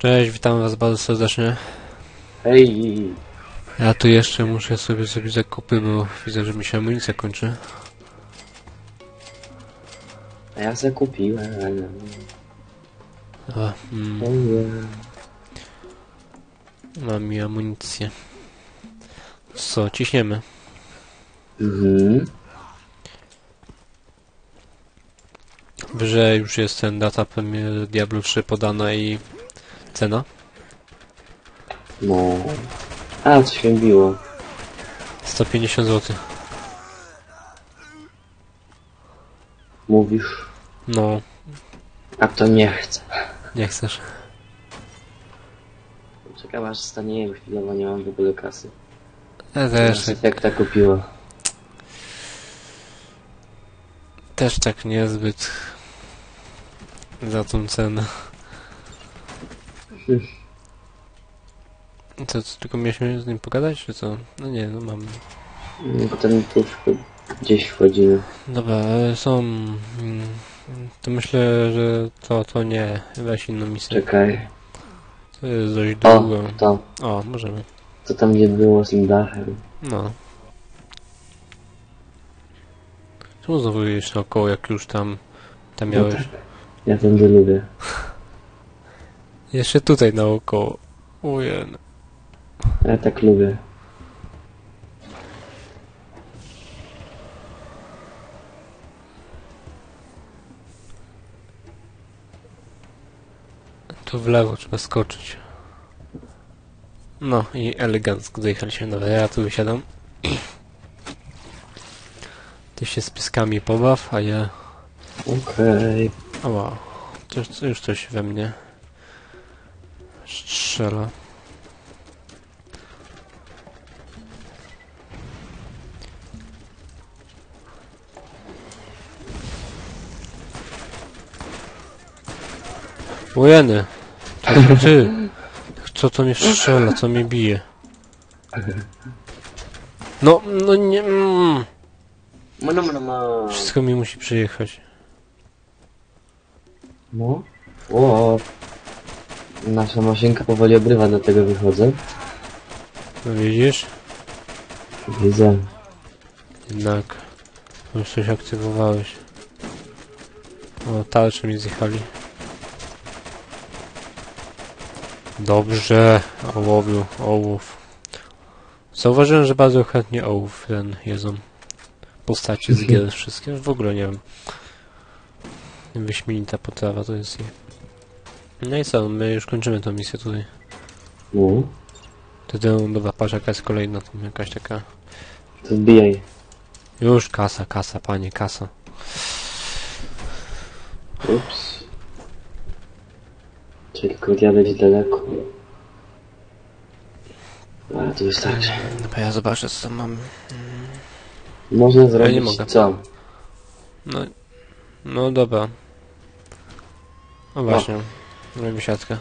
Cześć, witam was bardzo serdecznie. Hej! Ja tu jeszcze muszę sobie zrobić zakupy, bo widzę, że mi się amunicja kończy. A ja zakupiłem. A, mm, Ojej. mam mi amunicję. Co, ciśniemy. Mhm. Że już jest ten data premier Diablo 3 podana i cena. No. A, coś mnie biło. 150 zł. Mówisz. No, A to nie chcę. nie chcesz. Czekam aż stanie chwilowo, nie mam w ogóle kasy. Ja też, Też jak ta kupiła. też tak niezbyt za tą cenę. Hmm. Co, co, tylko mieliśmy z nim pogadać, czy co? No nie, no mam. Mm, Potem tu wcho- gdzieś wchodzimy. Dobra, ale są... mm, To myślę, że to, to nie. Weź inną misję. Czekaj. To jest dość O, długo. to. O, możemy. Co tam nie było z tym dachem? No. Czemu znowu jedziesz naokoło, jak już tam... Tam No miałeś... tak. Ja tędy lubię. Jeszcze tutaj naokoło. Ujen. Ja tak lubię. Tu w lewo trzeba skoczyć. No i elegancko dojechaliśmy. Dobra, ja tu wysiadam. Ty się z piskami pobaw, a ja... Okej. O wow. Coś, już coś we mnie strzela. Ujeny! Ty, ty! Co to mnie strzela, co mnie bije? No, no nie... Mm. No, no, no. Wszystko mi musi przyjechać. No. O. Nasza maszynka powoli obrywa, dlatego wychodzę. No widzisz? Widzę. Jednak już coś aktywowałeś. O, tarcze mi zjechali. Dobrze, ołowiu, ołów. Zauważyłem, że bardzo chętnie ołów ten jedzą. Postacie z gier wszystkie. W ogóle nie wiem. Wyśmienita potrawa to jest. No i co, my już kończymy tę misję tutaj. No. Wtedy, dobra, patrz jaka jest kolejna, tam jakaś taka... To wbijaj. Już kasa, kasa, panie, kasa. Ups. Tylko jadę gdzieś daleko. A, to wystarczy. Dobra, ja zobaczę co tam mam. Można zrobić nie mogę. co? No, no dobra. O właśnie, no. wysiadkę.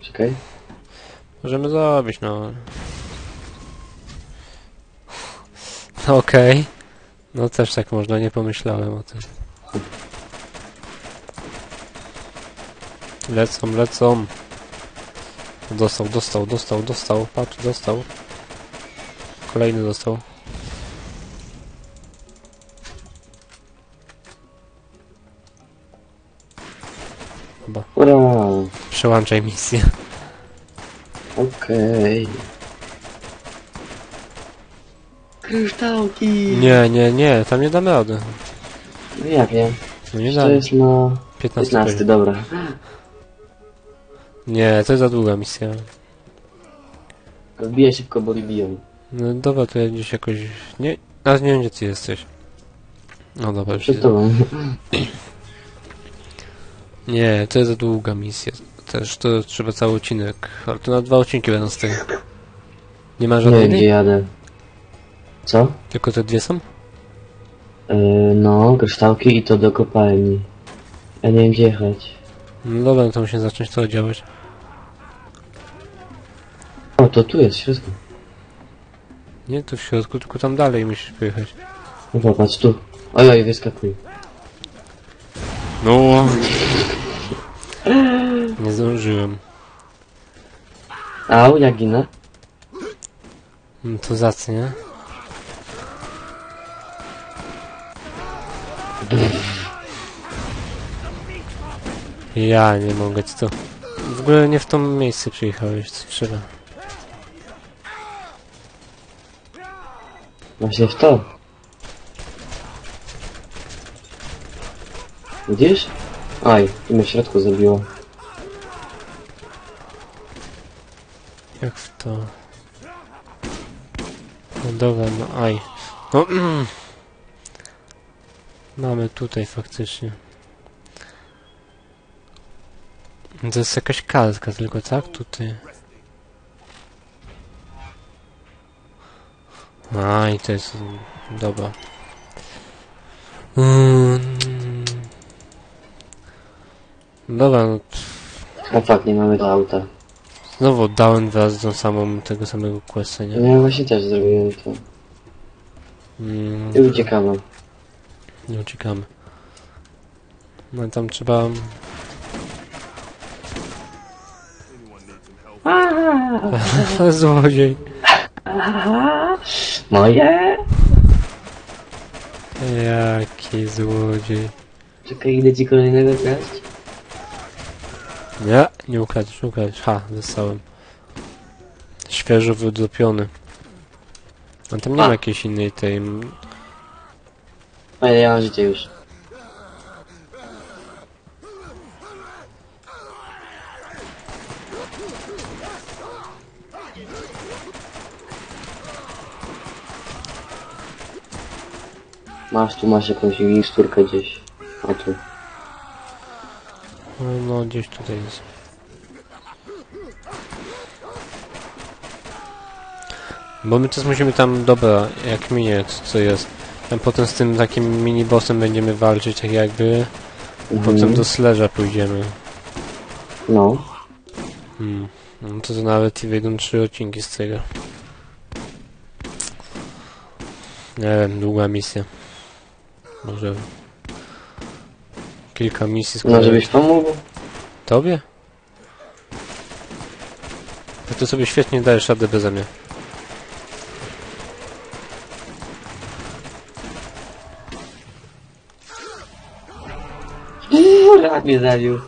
Czekaj. Możemy zrobić, no. No okej. No też tak można, nie pomyślałem o tym. Lecą, lecą. Dostał, dostał, dostał, dostał, patrz, dostał. Kolejny dostał. Ura. Przełączaj misję. Okej. Kryształki! Nie, nie, nie, tam nie damy rady. No ja wiem. No nie To damy. jest na 15 15, poziom. dobra. Nie, to jest za długa misja. Wbijaj szybko, bo biją. No dobra, to ja gdzieś jakoś... Nie, nawet nie wiem gdzie ty jesteś. No dobra, już Przed widzę. tobą. Nie, to jest za długa misja. Też to trzeba cały odcinek. Ale to na dwa odcinki będą z tego. Nie ma Nie żadnej? wiem, gdzie jadę. Co? Tylko te dwie są? Yy, no, kryształki i to do kopalni. Ja nie wiem, gdzie jechać. No dobra, no to musimy zacząć to działać. O, to tu jest w środku. Nie tu w środku, tylko tam dalej musisz pojechać. No popatrz, tu. Ojoj, wyskakuj. No. Nie zdążyłem. Au, ja ginę. No to zacnie. Ja nie mogę, co to... W ogóle nie w to miejsce przyjechałeś, co trzeba. Właśnie w to. Widzisz? Aj, i na środku zabiło. Jak w to... No dobra, no aj. No. Mamy tutaj faktycznie. To jest jakaś kartka tylko, tak? Tutaj. Aj, to jest... Dobra. Mm. Dobra, no A fakt, nie mamy do auta. Znowu dałem wraz tą samą, tego samego questa, nie? No ja właśnie też zrobiłem to. Mm, I uciekamy. nie uciekamy. No tam trzeba... Złodziej. Moje? Jaki złodziej. Czekaj, idę ci kolejnego kraść. Nie, nie ukradziesz, nie. Ha, zostałem. Świeżo wydopiony. A tam nie A. ma jakiejś innej tej... Ale ja mam życie już. Masz tu, masz jakąś miksturkę gdzieś. O tu. No, gdzieś tutaj jest. Bo my teraz musimy tam, dobra, jak minie, co, co jest. Tam potem z tym takim mini-bossem będziemy walczyć, tak jakby. Mhm. Potem do Sledge'a pójdziemy. No. Hmm. No to, to nawet i wyjdą trzy odcinki z tego. Nie wiem, długa misja. Może... Kilka misji No, żebyś pomógł? Tobie? To ty sobie świetnie dajesz radę beze mnie. Rak mnie zabił.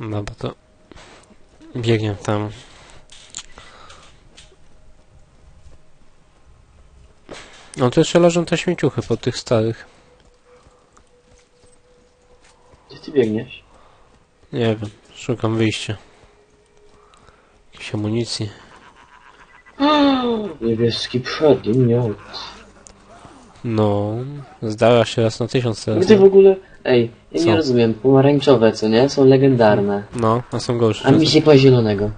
No bo to... Biegnie tam. No to jeszcze leżą te śmieciuchy po tych starych. Gdzie ty biegniesz? Nie wiem, szukam wyjścia. Jakiejś amunicji. Niebieski przedmiot. No, zdarza się raz na tysiąc teraz. Gdy w ogóle... Ej, ja Co? nie rozumiem. Pomarańczowe, co nie? Są legendarne. No, a są gorsze. A mi się po zielonego.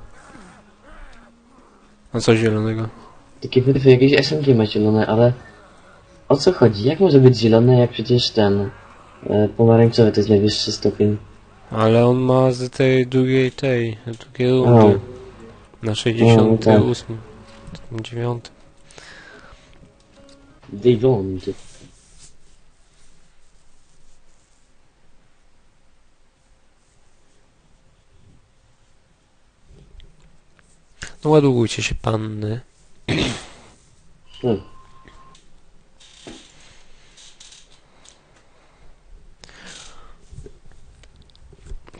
A co zielonego? Takie wytwy jakieś SMG ma zielone, ale... O co chodzi? Jak może być zielone, jak przecież ten... E, pomarańczowy to jest najwyższy stopień. Ale on ma z tej drugiej tej, drugiej rundy. Na 68. tak. 9. Devond. No ładujcie się panny. Hmm.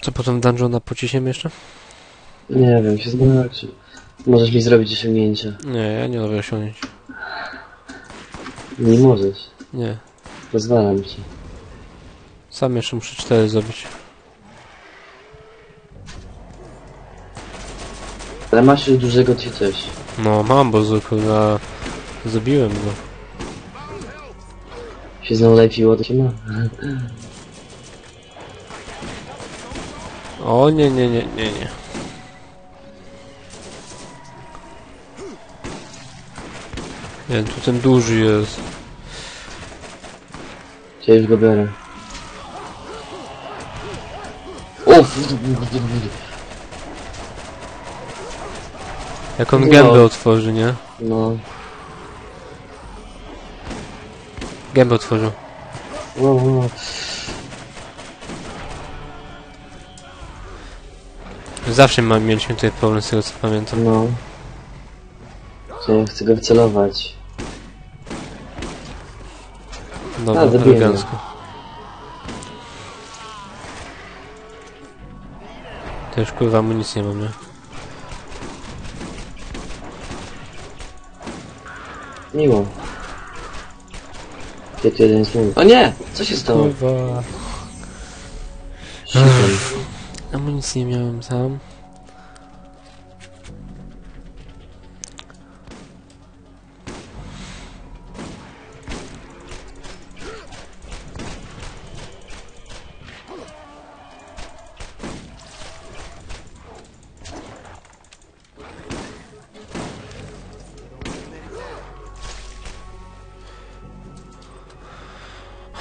Co potem dungeona pociśniemy jeszcze? Nie wiem, się zobaczy. Możesz mi zrobić osiągnięcia. Nie, ja nie robię osiągnięć. Nie możesz. Nie. Pozwalam ci. Sam jeszcze muszę 4 zrobić. Ale masz już dużego ci coś. No mam, bo zwykle na... Zabiłem go. Się znowu lepiło, to się ma. O nie, nie, nie, nie, nie. Nie, tu ten duży jest. Cię już go biorę. Uff! Jak on No. gębę otworzy, nie? No. Gębę otworzył. No, no. Zawsze ma, mieliśmy tutaj problem z tego co pamiętam. No. Ja chcę go wcelować. Dobra, A, go. elegancko. Też kurwa amunicji nie mam, nie? Miło. Gdzie tu jeden jest mój? O nie! Co się stało? Kurwa. Szybem. Amunicji nie miałem sam.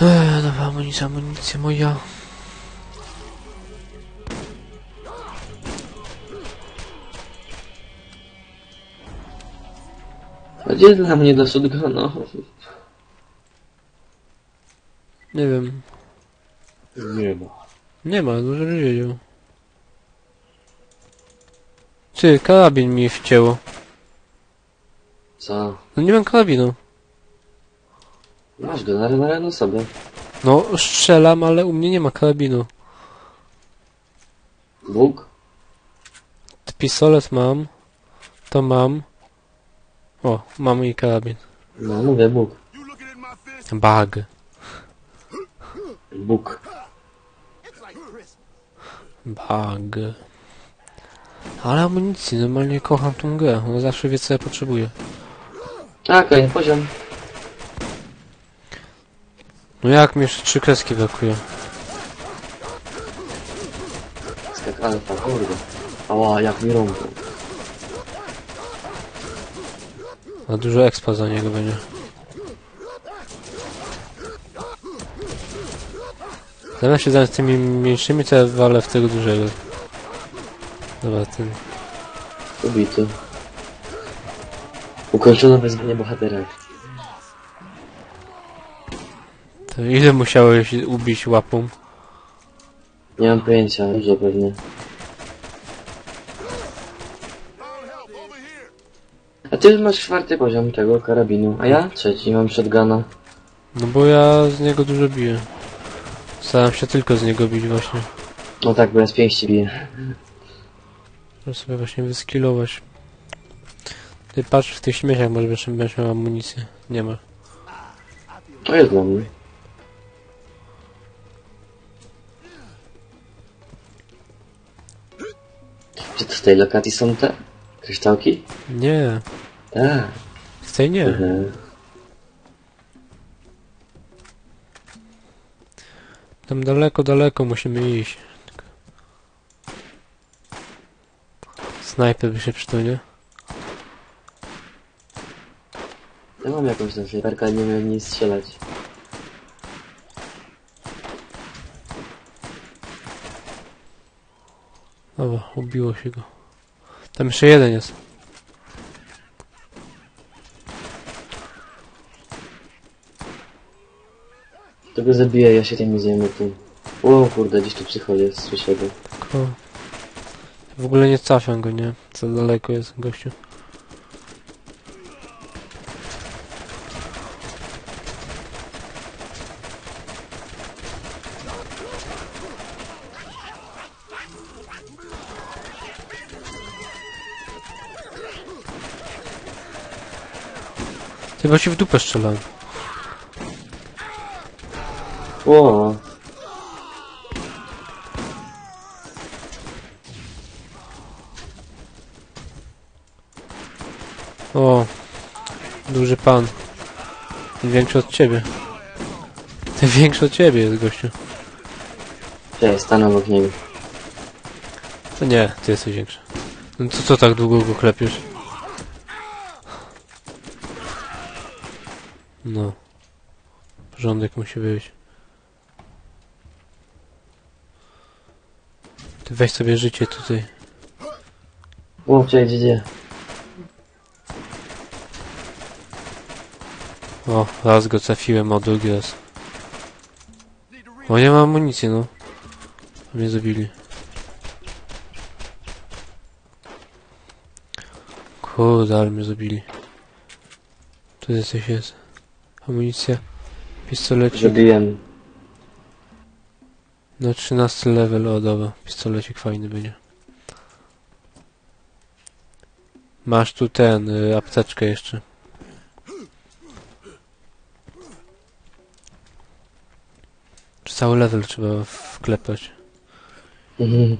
Eee, dobra, amunicja, amunicja moja. A gdzie dla mnie do shotguna? Nie wiem. Nie ma. Nie ma, dużo nie wiedział. Ty, karabin mi wcięło. Co? No nie mam karabinu. Masz go na, na rano sobie. No, strzelam, ale u mnie nie ma karabinu. Bóg? Pistolet mam. To mam. O, mam i karabin. No mówię Bóg. Bug. Bóg. Bug. Ale amunicji, normalnie kocham tą grę. Ona zawsze wie co ja potrzebuję. A, kolejny poziom. No jak mi jeszcze trzy kreski brakuje. Skak alfa, kurde. Ała, jak mi rąką. A dużo expa za niego będzie. Zamiast się zająć tymi mniejszymi, to ja walę w tego dużego. Dobra, ten... Ubity. Ukończono wezwanie bohatera. To ile musiałeś ubić łapą? Nie mam pojęcia, dużo pewnie. A ty masz czwarty poziom tego karabinu, a ja trzeci, mam shotguna. No bo ja z niego dużo biję. Staram się tylko z niego bić właśnie. No tak, bo ja z pięści biję. Żeby sobie właśnie wyskillować. Ty patrz w tych śmieciach, może będziesz, będziesz miał amunicję. Nie ma. To jest dla mnie. Czy to z tej lokacji są te kryształki? Nie, Tak. w tej nie. Mhm. Tam daleko, daleko musimy iść. Snajper by się przydał, nie? Ja mam jakąś tam snajperkę, ale nie umiem w niej strzelać. Dobra, ubiło się go. Tam jeszcze jeden jest. Go zabiję, ja się tym nie zajmę tu. O kurde, gdzieś tu psychol jest, słyszę go. W ogóle nie trafiam go, nie? Za daleko jest gościu. Bo ci w dupę strzelałem. O, O, duży pan. Większy od ciebie. Ty większy od ciebie jest gościu. cześć, stanę obok niego. To nie, ty jesteś większy. No to co tak długo go klepiesz? No. Porządek musi być. Weź sobie życie tutaj. Mówcie, gdzie, gdzie. O, raz go trafiłem, o drugi raz. O, nie mam amunicji, no. Mnie zabili. Kurde, ale mnie zabili. Tu jest coś jest. Amunicja. Pistolecik. Na 13 level, o dobra. Pistolecik fajny będzie. Masz tu ten, y, apteczkę jeszcze. Czy cały level trzeba wklepać? Mhm.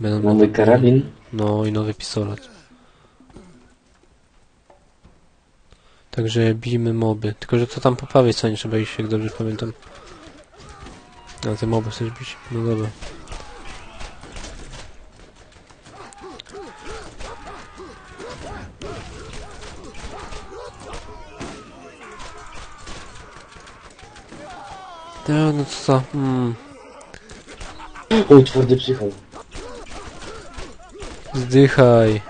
Będą Mamy karabin. No i nowy pistolet. Także bijmy moby. Tylko, że to tam po prawej stronie trzeba iść, jak dobrze pamiętam. A te moby chcesz bić? No dobra. No, no co to? Mm, O, twardy przychał. zdychaj.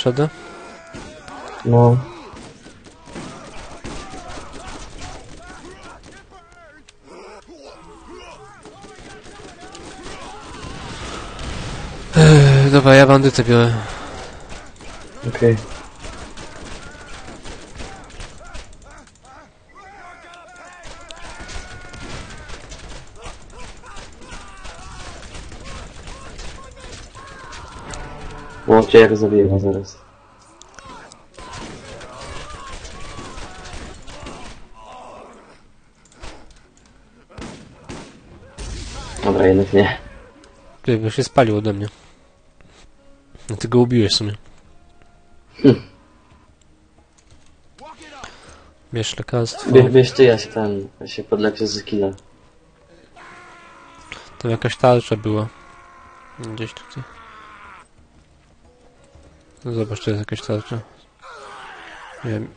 Doszedł? No. Ech, Dobra, ja bandytę biorę. Okej. Jak zabiję was zaraz. Dobra, jednak nie. Ty, bo się spalił ode mnie. No ty go ubiłeś w sumie. Hm. Bierz lekarstwo. Wie, wiesz ty, ja się ten, ja się podleczę z killa. Tam jakaś tarcza była. Gdzieś tutaj. No zobacz, czy jest jakaś tarcza. Nie wiem.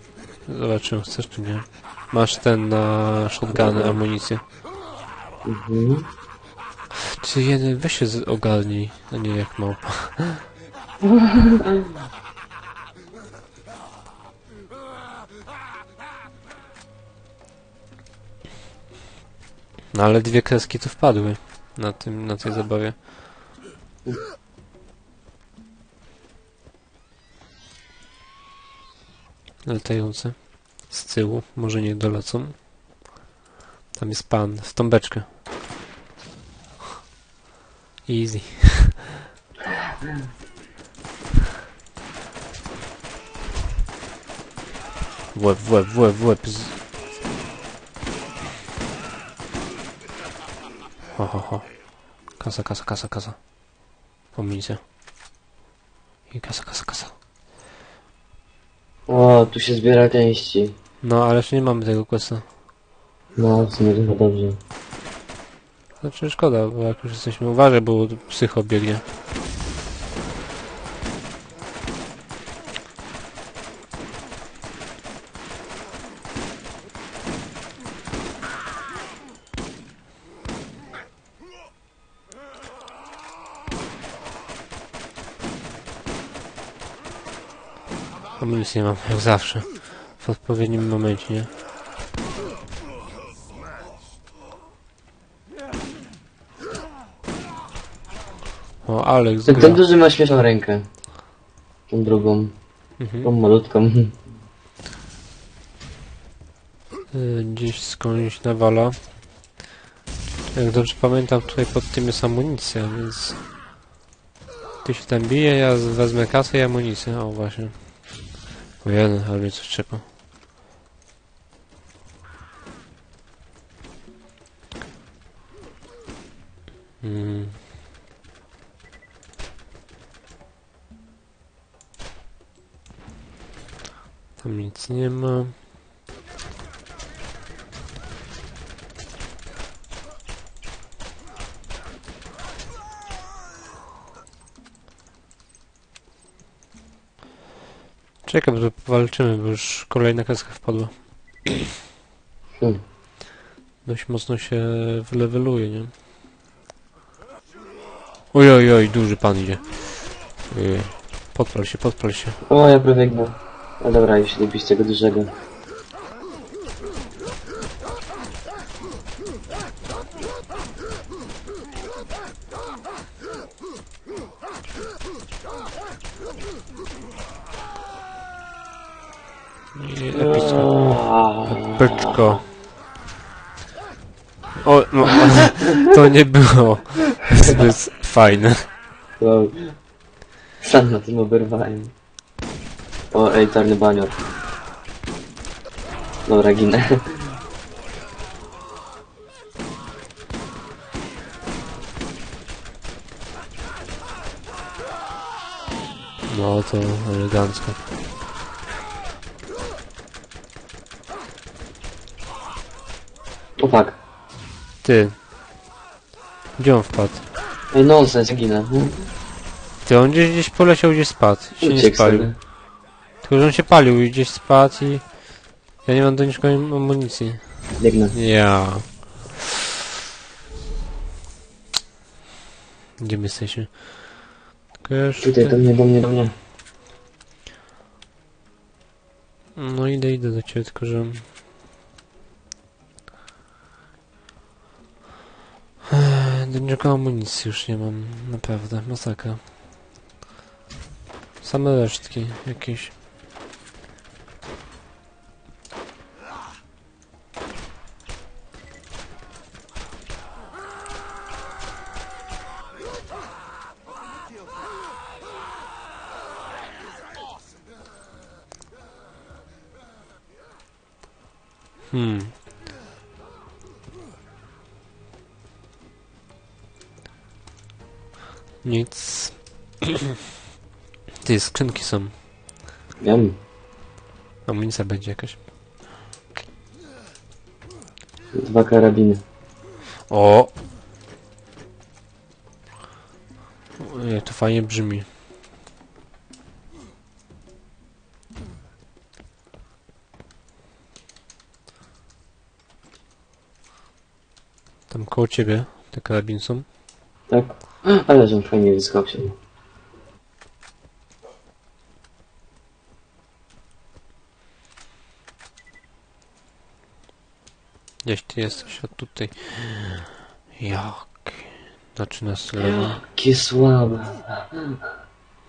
Zobaczymy, chcesz czy nie. Masz ten na shotguny, amunicję. Mhm. Czy jeden, weź się ogarnij, a nie jak małpa. No ale dwie kreski tu wpadły na tym, na tej zabawie. Latające z tyłu, może nie dolecą. Tam jest pan, w tą beczkę. Easy. W łeb, w łeb, w łeb, w łeb. Ho, ho, ho. Kasa, kasa, kasa, kasa. Amunicja. I kasa, kasa, tu się zbiera części. No, ale jeszcze nie mamy tego questa. No, w sumie chyba dobrze. Znaczy szkoda, bo jak już jesteśmy uważaj, bo psycho biegnie. Amunicji nie mam, jak zawsze. W odpowiednim momencie, nie? O, Alex, Ten, gra. ten duży ma śmieszną rękę. Tą drugą, Mhm. tą malutką. Y, Gdzieś skądś nawala. Jak dobrze pamiętam, tutaj pod tym jest amunicja, więc... Ty się tam bije, ja z- wezmę kasę i amunicję. O, właśnie. O jeden, ale mnie coś. Czekam, że powalczymy, bo już kolejna kreska wpadła. Hmm. Dość mocno się wyleweluje, nie? Oj, oj, oj, duży pan idzie. Ojej. Podpal się, podpal się. O, ja prawie go. No dobra, już nie bić tego dużego. I epicko. Byczko. O, no, to nie było zbyt fajne. Wow. Sam na tym oberwałem. O, ej, czarny banior. Dobra, ginę. No to elegancko. O fuck. Ty. Gdzie on wpadł? Ej, nonsens, ginę. Ty, on gdzieś, gdzieś poleciał, gdzieś spadł. Się nie Uciekł spalił. sobie. Tylko, że on się palił i gdzieś spadł i... Ja nie mam do niczego amunicji. Biegnę. Ja. Gdzie my jesteśmy? Już... Tutaj, do mnie, do mnie, do mnie. No idę, idę do ciebie, tylko że... Do niczego amunicji już nie mam, naprawdę, masakra. Same resztki jakieś. Hmm. Ty, skrzynki są. Wiem. Amunicja będzie jakaś. Dwa karabiny. O! Ojej, to fajnie brzmi. Tam koło ciebie te karabiny są. Tak? Ale że on fajnie wyskoczył. Gdzieś ty jesteś, a tutaj. Jak? Na 13 level. Jakie słabe.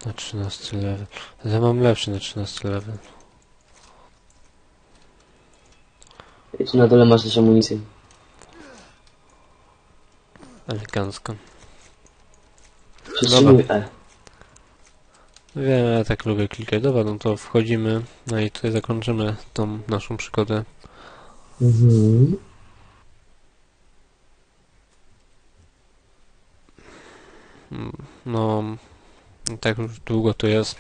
Na 13 level. Ja mam lepszy na 13 level. Ej, tu na dole masz też amunicję. Elegancko. Przytrzymuj E. Wiem, ja tak lubię klikać. Dobra, no to wchodzimy. No i tutaj zakończymy tą naszą przygodę. Mhm. No, tak już długo to jest.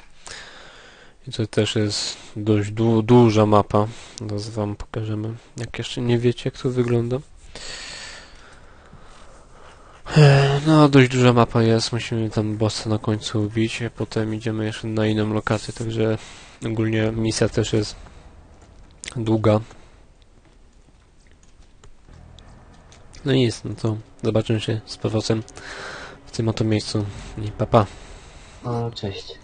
I to też jest dość du duża mapa. Zaraz wam pokażemy, jak jeszcze nie wiecie, jak to wygląda. No, dość duża mapa jest. Musimy tam bossa na końcu ubić, potem idziemy jeszcze na inną lokację, także ogólnie misja też jest długa. No i jest, no to zobaczymy się z powrotem w tym oto miejscu i papa. Pa. O, cześć.